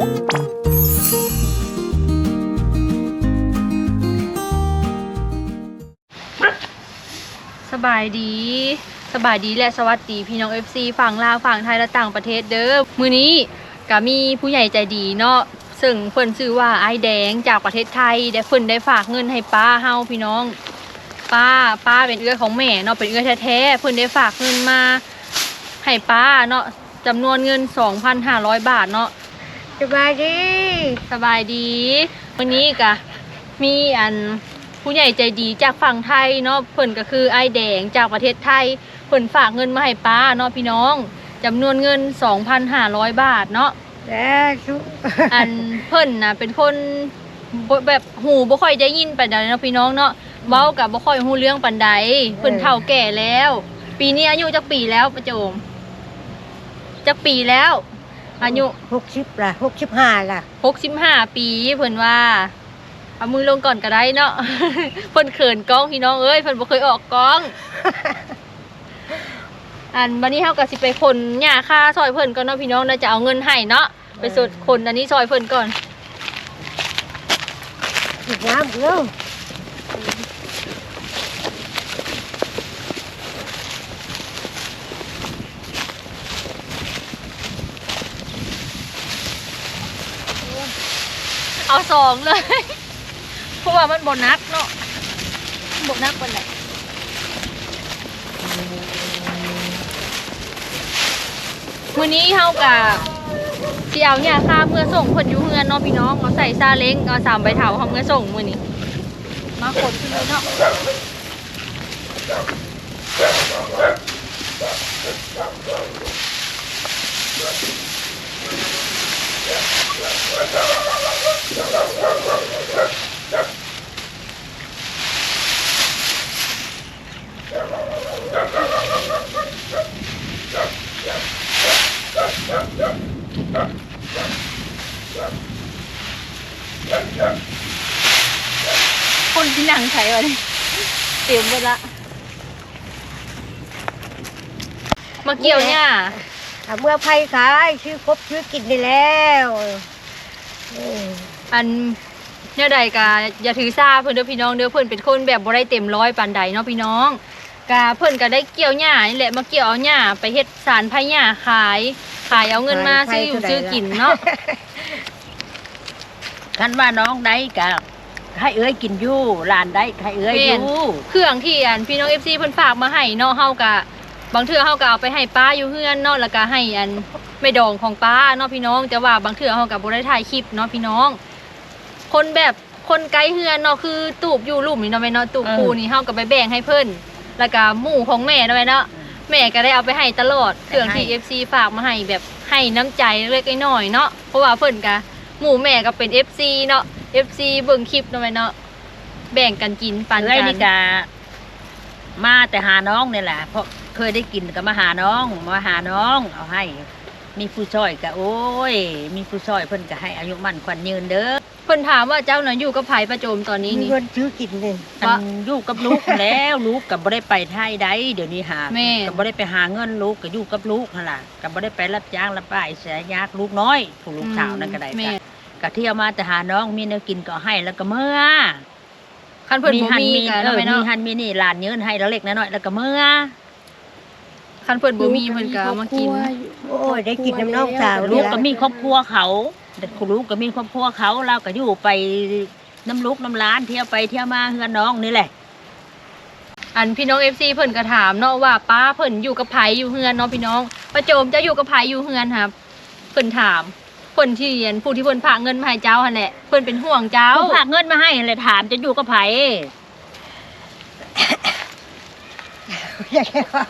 สบายดี สบายดีและสวัสดีพี่น้อง FC ฝั่งลาวฝั่งไทยและต่างประเทศเด้อมือนี้ก็มีผู้ใหญ่ใจดีเนาะซึ่งเพิ่นชื่อว่าไอ้แดงจากประเทศไทยได้เพิ่นได้ฝากเงินให้ป้าเฮาพี่น้อง ป้าป้าเป็นเอื้อของแม่เนาะเป็นเอื้อแท้ๆเพิ่นได้ฝากเงินมาให้ป้าเนาะจำนวนเงิน 2,500 บาทเนาะ สบายดีสบายดี วันนี้ก็มีอันผู้ใหญ่ใจดีจากฝั่งไทยเนาะเพิ่นก็คือไอ้ายแดงจากประเทศไทยเพิ่นฝากเงินมาให้ป้าเนาะพี่น้องจำนวนเงิน 2,500 บาทเนาะแล้วทุกอันเพิ่นน่ะเป็นคนบ่แบบหูบ่ค่อยได้ยินปานใดเนาะพี่น้องเนาะเว้ากับบ่ค่อยฮู้เรื่องปานใดเพิ่นเฒ่าแก่แล้ว ปีนี้อายุจักปีแล้วประโจมจักปีแล้ว อายุหกสิบล่ะหกสิบห้าล่ะหกสิบห้าปีเพิ่นว่า เอามือลงก่อนก็ได้เนาะ เพิ่นเขินกล้องพี่น้องเอ้ยเพิ่นบ่เคยออกกล้อง อันบัดนี้เฮาก็สิไปคนหญ้าค่าซอยเพิ่นก่อนเนาะพี่น้องแล้วจะเอาเงินให้เนาะไปสดคนอันนี้ซอยเพิ่นก่อนอีกน้ำเร็ว เอาสองเลย เพราะว่ามันบ่นักเนาะบ่นักปานใดมื้อนี้เฮาก็สิเอาหญ้าค่าเมื่อส่งเพิ่นอยู่เฮือนเนาะพี่น้องเอาใส่ซาเล้งเอาสามใบเถาเฮาเมื่อส่งมื้อนี้มาขนขึ้นเลยเนาะ คนที่นั่งใช้วะนี่เต็มหมดละ มาเกี่ยวเนี่ยเมื่อไผ่ขายชื่อครบชื่อกินได้แล้ว อออันเนี่ยใดกะอย่าถือซาเพิ่นเด้อพี่น้องเด้อเพิ่นเป็นคนแบบบ่ได้เต็มร้อยปานใดเนาะพี่น้องกะเพิ่นก็ได้เกี่ยวหญ้านี่แหละมาเกี่ยวเอาหญ้าไปเฮ็ดสารพายหญ้าขาย ขายเอาเงินมาซื้ออยู่ซื้อกินเนาะคันว่าน้องได้กะให้เอ้ยกินอยู่หลานได้ให้เอ้ยอยู่เครื่องที่อันพี่น้อง FC เพิ่นฝากมาให้เนาะเฮากะบางเทื่อเฮาก็เอาไปให้ป้าอยู่เฮือนเนาะแล้วก็ให้อันแม่ดองของป้าเนาะพี่น้องแต่ว่าบางเทื่อเฮาก็บ่ได้ถ่ายคลิปเนาะพี่น้อง คนแบบคนไกลเฮือนเนาะคือตูบอยู่ลุ่มนี่เนาะแม่เนาะตูบปูนี่เฮาก็ไปแบ่งให้เพิ่นแล้วก็หมู่ของแม่เนาะแม่เนาะแม่ก็ได้เอาไปให้ตลอดเครื่องที่ FC ฝากมาให้แบบให้น้ำใจเล็กๆน้อยๆเนาะเพราะว่าเพิ่นก็หมู่แม่ก็เป็น FC เนาะ FC เบิ่งคลิปเนาะแม่เนาะแบ่งกันกินปันเอ้ยกันี่นกะมาแต่หาน้องเนี่ยแหละเพราะเคยได้กินก็มาหาน้องมาหาน้องเอาให้มีผู้ช่วยก็โอ้ย มีผู้ช่วยเพิ่นก็ให้อายุมั่นขวัญยืนเด้อเพิ่นถามว่าเจ้าน่ะอยู่กับไผประโจมตอนนี้มีนี่เงินซื้อกินเลยอันอยู่กับลูกแล้วลูกก็บ่ได้ไปไทยได้เดี๋ยวนี้หาแม่ ก็บ่ได้ไปหาเงินลูกก็อยู่กับลูกหั่นล่ะก็บ่ได้ไปรับจ้างรับป้ายเสียยากลูกน้อยผู้ลูกสาวนั่นก็ได้แม่จ้ะก็เที่ยวมาแต่หาน้องมีแนวกินก็ให้แล้วก็เมื่อคันเพิ่นบ่หัมีมีก็เอเนาะอแม่มีเนาะหันมีนี่หลานยืนให้แล้วเล็กน้อยๆแล้วก็เมื่อ คันเพิ่นบ่มีเพิ่นก็เอามากิน โอ้ยได้กินน้ำน้องสาวลูนี่กล่ะก็มีครอบครัวเขา แต่ลูกก็มีครอบครัวเขาเราก็อยู่ไปน้ำลูกน้ำร้านเที่ยวไปเที่ยวมาเฮือนน้องนี่แหละ อันพี่น้อง FC เพิ่นก็ถามเนาะว่าป้าเพิ่นอยู่กับไผอยู่เฮือนเนาะพี่น้องประโจมจะอยู่กับไผอยู่เฮือนครับ เพิ่นถามเพิ่นที่เรียนผู้ที่เพิ่นฝากเงินมาให้เจ้าหั่นแหละเพิ่นเป็นห่วงเจ้าเขาฝากเงินมาให้เลยถามจะอยู่กับไผอยากให้ว่า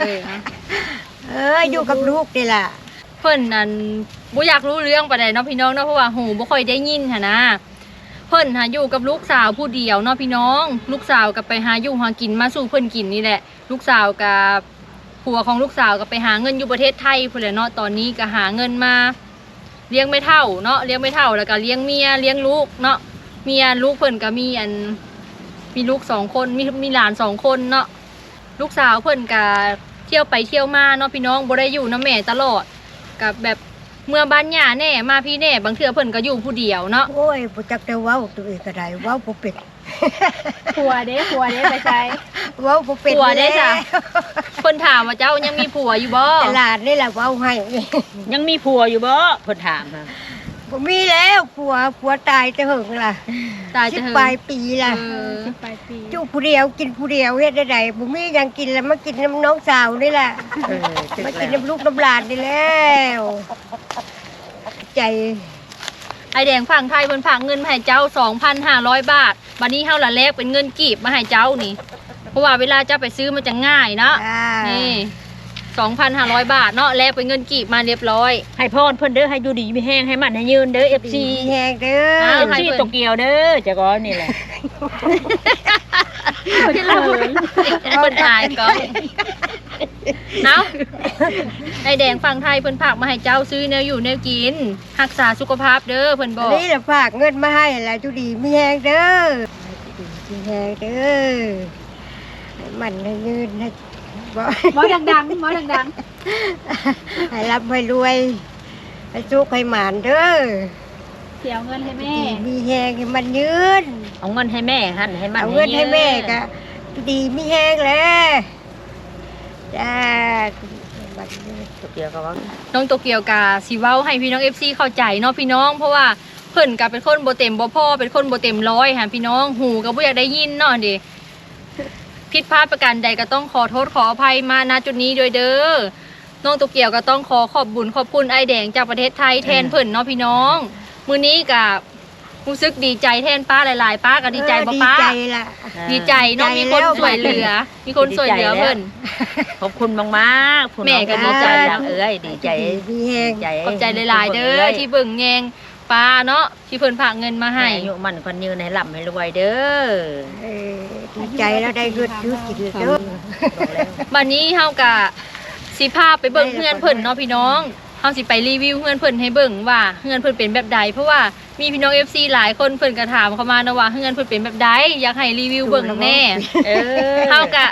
เออเอออยู่กับลูกนี่ล่ะเพิ่นอัน บ่อยากรู้เรื่องปานใดเนาะพี่น้องเนาะเพราะว่าหูบ่ค่อยได้ยินหันนะเพิ่นหาอยู่กับลูกสาวผู้เดียวเนาะพี่น้อง ลูกสาวก็ไปหาอยู่หากินมาสู่เพิ่นกินนี่แหละ ลูกสาวกับผัวของลูกสาวก็ไปหาเงินอยู่ประเทศไทยพุ่นแหละเนาะตอนนี้ก็หาเงินมา เลี้ยงไม่เท่าเนาะเลี้ยงไม่เท่าแล้วก็เลี้ยงเมียเลี้ยงลูกเนาะเมียลูกเพิ่นก็มีอันมีลูกสองคนมีมีหลานสองคนเนาะลูกสาวเพิ่นก็เที่ยวไปเที่ยวมาเนาะพี่น้องบ่ได้อยู่นะแม่ตลอดกับแบบ เมื่อบ้านหย่าแน่มาพี่แน่บางเทื่อเพิ่นก็อยู่ผู้เดียวเนาะโอ้ยบ่จักแต่เว้าตัวเองก็ได้เว้าบ่เป็นผัวเด้ผัวเด้ไปใช้เว้าบ่เป็นผัวได้จ้ะแล้วเพิ่นถามว่าเจ้ายังมีผัวอยู่บ่ตลาดนี่แหละเว้าให้ยังมีผัวอยู่บ่เพิ่นถามค่ะ บ่มีแล้วผัวผัวตายแต่หึงล่ะตายสิจะบเหิปลายงปีเอล่ะอสิบปลายปี จูผู้เดียวกินผู้เดียวเฮ็ดได้ไดบ่มีหยังกินแล้วมากินน้ำน้องสาวนี่แหละเออถึกมาแล้กินวน้ำลูกน้ำหลานนี่แล้วใจไอแดงฝั่งไทยเพิ่นฝากเงินมาให้เจ้า 2,500 บาทบัดนี้เฮาละแลกเป็นเงินกีบมาให้เจ้านี่ เพราะว่าเวลาเจ้าไปซื้อมันจะง่ายเนาะอ่านี่ 2,500 บาทเนาะแลกเป็นเงินกีบมาเรียบร้อย ให้พรเพิ่นเด้อให้อยู่ดีมีแห้งให้มันให้ยืนเด้อ FC ดีแหงเด้ออ้าว FC โตเกียวเด้อจะก้อนนี่แหละที่เราเพิ่นอายก็เอ้าไอแดงฝั่งไทยเพิ่นฝากมาให้เจ้าซื้อแนวอยู่แนวกินรักษาสุขภาพเด้อเพิ่นบอกนี่แหละฝากเงินมาให้แล้วจูดีมีแหงเด้อมีแหงเด้อให้มันให้ยืนให้ บ่หมอดังๆหมอดังให้รับให้รวยให้สุขให้หมานเด้อๆเสียเงินให้แม่ดีมีแหงให้มันยืนเอาเงินให้แม่หั่นให้มันเอาเงินให้แม่ยืนก็ดีมีแหงแล้วจ้าบัดนี้โตเกียวก็ว่าน้องโตเกียวกาสิเว้าให้พี่น้อง FC เข้าใจเนาะพี่น้อง เพราะว่าเพิ่นก็เป็นคนบ่เต็มบ่พอเป็นคนบ่เต็มร้อยค่ะพี่น้องหูก็บ่อยากได้ยินเนาะเดิ ผิดพลาดประการใดก็ต้องขอโทษขออภัยมาณจุดนี้ด้วยเด้อน้องโตเกียวก็ต้องขอขอบบุญขอบคุณไอแดงจากประเทศไทยแทนเพิ่นเนาะพี่น้อง มื้อนี้ก็รู้สึกดีใจแทนป้าหลาย ๆ ป้าก็ดีใจบ่ป้าเออดีใจละดีใจเนาะมีคนช่วยเหลือ มีคนช่วยเหลือเพิ่น ขอบคุณมากๆคุณแม่ก็น้องดีใจจังเอ้ยดีใจมีแหงดีใจขอบใจหลาย ๆ เด้อที่เบิ่งแยงป้าเนาะที่เพิ่นฝากเงินมาให้ให้อายุมันคนยืนให้ร่ำให้รวยเด้อ เออดี ใจแล้วได้เงินซื้อกินเด้อบอกแล้วบัดนี้เฮากะสิพาไปเบิ่งเฮือนเพิ่นเนาะพี่น้องเฮาสิไปรีวิวเฮือนเพิ่นให้เบิ่งว่าเฮือนเพิ่นเป็นแบบใดเพราะว่ามีพี่น้อง FC หลายคนเพิ่นก็ถามเข้ามานะว่าเฮือนเพิ่นเป็นแบบใดอยากให้รีวิวเบิ่งแน่เออเฮากะ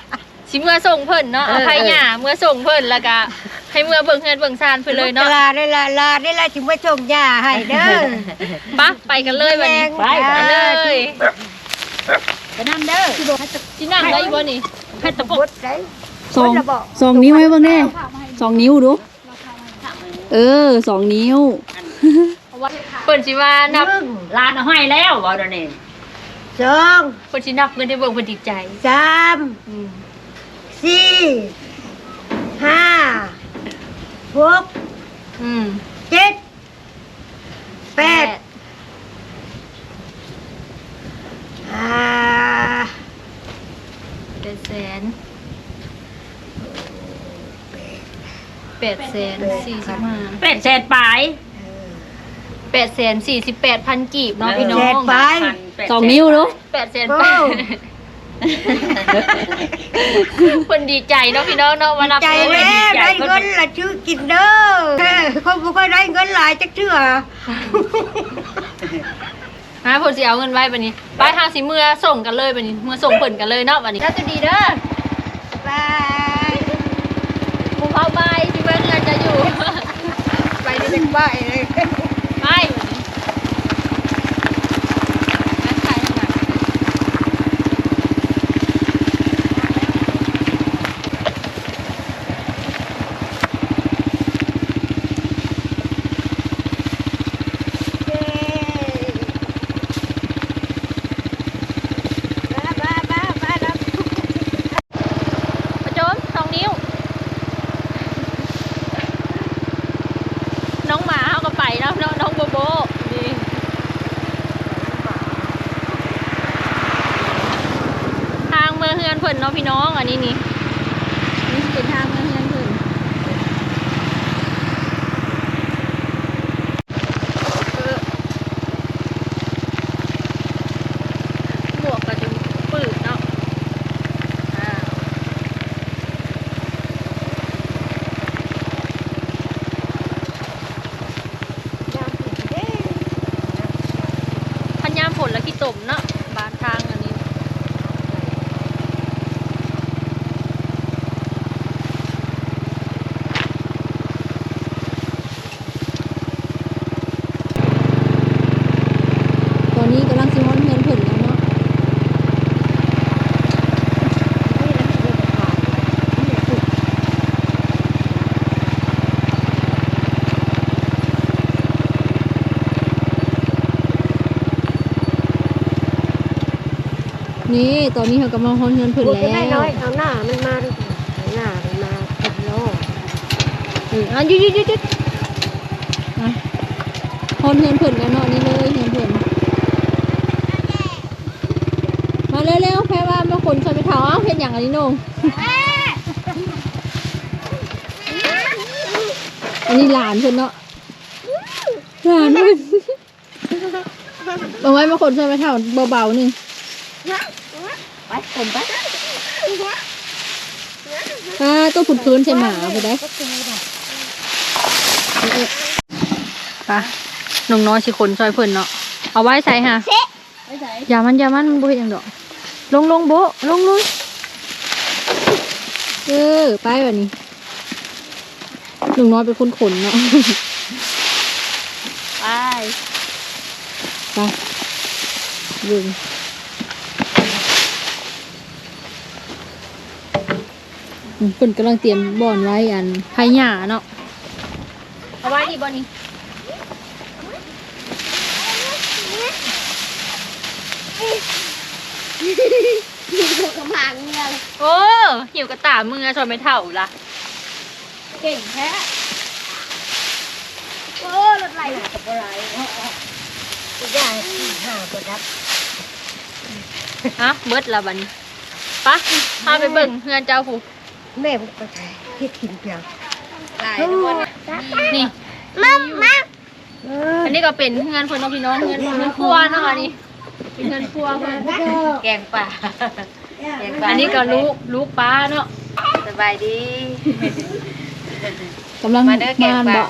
สิเมื่อส่งเพิ่นเนาะเอาเออไผหญ้าเมื่อส่งเพิ่นแล้วก็ให้เมื่อเบิ่งเฮือนเบิ่งซานเพิ่นเลยเนาะลาได้ละลาได้ละถึงมาส่งยาให้เด้อปะไปกันเลยบัดนี้ไปไปเลย ไปนั่งเด้อสินั่งได้บ่นี่ให้ตะบปุกดได้สองบดละบ่สองนิ้วให้เบิ่งแน่สองนิ้วดู เออสองนิ้วเพิ่นสิว่านับหนึ่งลานเอาให้แล้วบ่เดี๋ยวนี้สองเพิ่นสินับเงินให้เบิ่งเพิ่นดีใจสามอืมสี่ห้าหกอืมเจ็ดแปด อ่าแปดแสนแปดแสนสี่สิบห้าเป็ดแสนปลายแปดแสนสี่สิบแปดพันกีบเนาะพี่น้อแปงดไป สองนิ้วดูแปดแสนโอ้แปดคนดีใจเนาะพี่น้องเนาะวันนับใจเงินแล้วได้เงินละชื่อกินเด้อเออเขาบ่ค่อยได้เงินหลายจักเทื่อ ฮะเพนสิเอาเงินไว้บัดนี้ไปทางสิเมื่อส่งกันเลยบัดนี้เมื่อส่งเพิ่นกันเลยเนาะบัดนี้แล้วจะดีเด้อบายหมูเผาใบสิเมื่อเงินจะอยู่ ไปได้จักบ่ายเลย ไปบัดนี้งั้นไปทางไหน เย้บ้าบ้าบ้าบ้ารับ ประโจมสองนิ้ว น้องหมาเขาก็ไปแล้วน้องน้องโบโบนี่ทางเมืองเฮือนเพิ่นเนาะพี่น้องอันนี้นี่สิเป็นทางเมืองเฮือนเพิ่นเออหมวกก็จะปืดเนาะอ่า พันยามผลและขี้ต มเนาะบานทางอันนี้ นี่ตอนนี้เขาก็มาฮอนเงินเพิ่นพูดแล้ได้วน้อยเอาหน้ามันมาดูเอาหน้ามันมาเป็นโลเอออะหยุดหยุดหยุดหยุดอะฮอนเงินเพิ่นแล้วเนาะนี่เลยเงินเพิ่นมาเร็วๆแพ้ว่ามาคนชนไปเท้าเอ้าเห็นอย่างอันนี้โหนงอันนี้หลานเพิ่นเนาะหลานเพิ่นเอาไว้มาคนชนไปเท้าเบาๆหนึงไป ผมไปอ่าตัวผุดพื้นใช่หมาไปได้ปะน้องน้อยสิคนซอยเพิ่นเนาะ เอาไว้ใส่ฮะอย่ามันอย่ามันมันบ่เฮ็ดหยังดอก ลงลงโบะลงลงเออไปแบบนี้ลุงน้อยเป็นคนขนเนาะไป ไปดึงอืม เพิ่นกำลังเตรียมบ่อนไว้อันไผหญ้าเนาะเอาไว้นี่บ่นี่โอ้หิวกระตามือชอนไม่เท่าล่ะ เก่งแท้ใหญ่ห้าก็รับฮะเบิดละบัดนี้ปะพาไปเบิ่งเฮือนเจ้าผู้ แม่ผมไปคิดกินเพียงนี่มามาเอออันนี้ก็เป็นเฮือนเพิ่นเนาะพี่น้องเฮือนเฮือนครัวเนาะอันนี้เป็นเฮือนครัวเพิ่นแกงป่าแกงป่าอันนี้ก็ลูกลูกป้าเนาะสบายดีกำลังมาเด้อแกงมานป่าบ่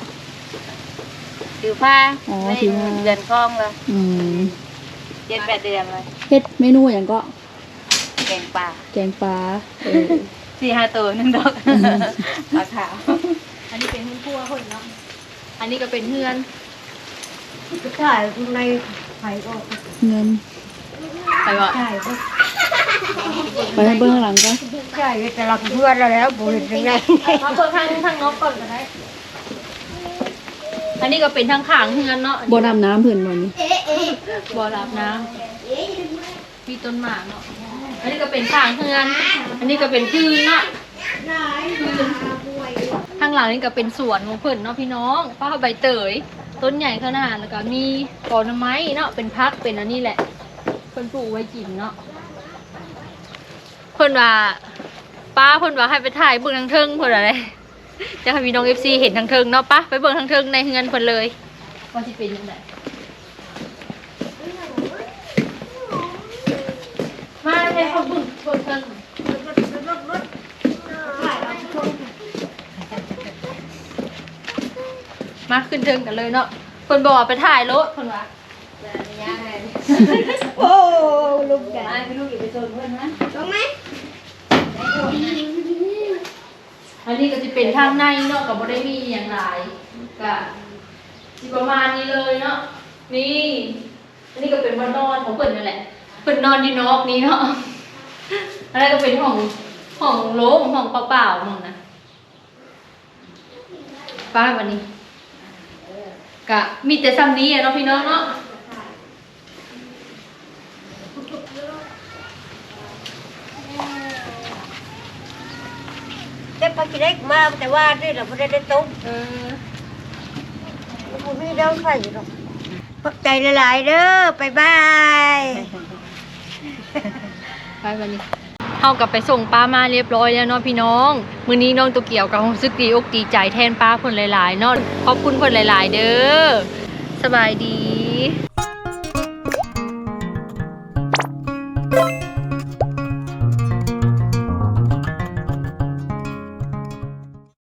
ถือผ้าอ๋อไม่ถือผ้าเดือนคล้องเลยอืมเจ็ดแปดเดือนเลยเฮ็ดเมนูอย่างก็ แกงป่าแกงปลาเออ สี่ห้าตัวหนึ่งดอกปลาขาว อันนี้เป็นเฮือนครัวเพิ่นเนาะอันนี้ก็เป็นเฮือนใช่ข้างในไข่ก็เงินไปว่าใช่ก็ไปให้เบื้องหลังก็ใช่แต่เราเพื่อนเราแล้วบุญยังไงมาเปิดทางทางนกก่อนก็ได้อันนี้ก็เป็นทางข้างเฮือนเนาะบ่นำน้ำเพิ่นบ่นี่บ่อรับน้ำมีต้นหมากเนาะ อันนี้ก็เป็นข้างเฮือน อันนี้ก็เป็นพื้นเนาะทางหลังนี่ก็เป็นสวนของเพิ่นเนาะพี่น้องป้าใบเตย ต้นใหญ่ขนาดแล้วก็มีกอนไม้เนาะเป็นพักเป็นอันนี้แหละเพิ่นปลูกไว้กินเนาะเพิ่นว่าป้าเพิ่นว่าให้ไปถ่ายเบิ่งทางเทิงเพิ่นอะไรจะให้พี่น้อง FC เห็นทางเทิงเนาะป้าไปเบิ่งทางเทิงในเฮือนเพิ่นเลยว่าสิเป็นจังไดมา ให้เขาเบิ่งเบิ่งเทิงมาขึ้นเทิงกันเลยเนาะเพิ่นบอกว่าไปถ่ายรถเพิ่นว่าโอ้ลูกใหญ่มาลูกอย่าไปชนเพิ่อนนะตรงไหมอันนี้ก็จะเป็นทางในเนาะกับบ่ได้มีอย่างหลายก็สิประมาณนี้เลยเนาะนี่ อันนี้ก็เป็นว่านอนของเพิ่นนั่นแหละเพิ่นนอนอยู่นอกนี้เนาะ อันนั้นก็เป็นห้องห้องโล่งห้องเปล่าๆมึงนะป้าวันนี้ก็มีแต่ซ้ำนี้อะเนาะพี่น้องเนาะแต่พอกินได้มาแต่ว่าด้วยเราไม่ได้ได้ตุ้มเออคุณพี่เดินไฟอยู่หรอกขอบใจหลายๆเด้อไปบาย ไปวันนี้ เฮากับไปส่งป้ามาเรียบร้อยแล้วเนาะพี่น้อง มื้อนี้น้องตัวเกี่ยวกับรู้สึกดีอกดีใจแทนป้าคนหลายๆเนาะขอบคุณคนหลาย ๆ เด้อสบายดี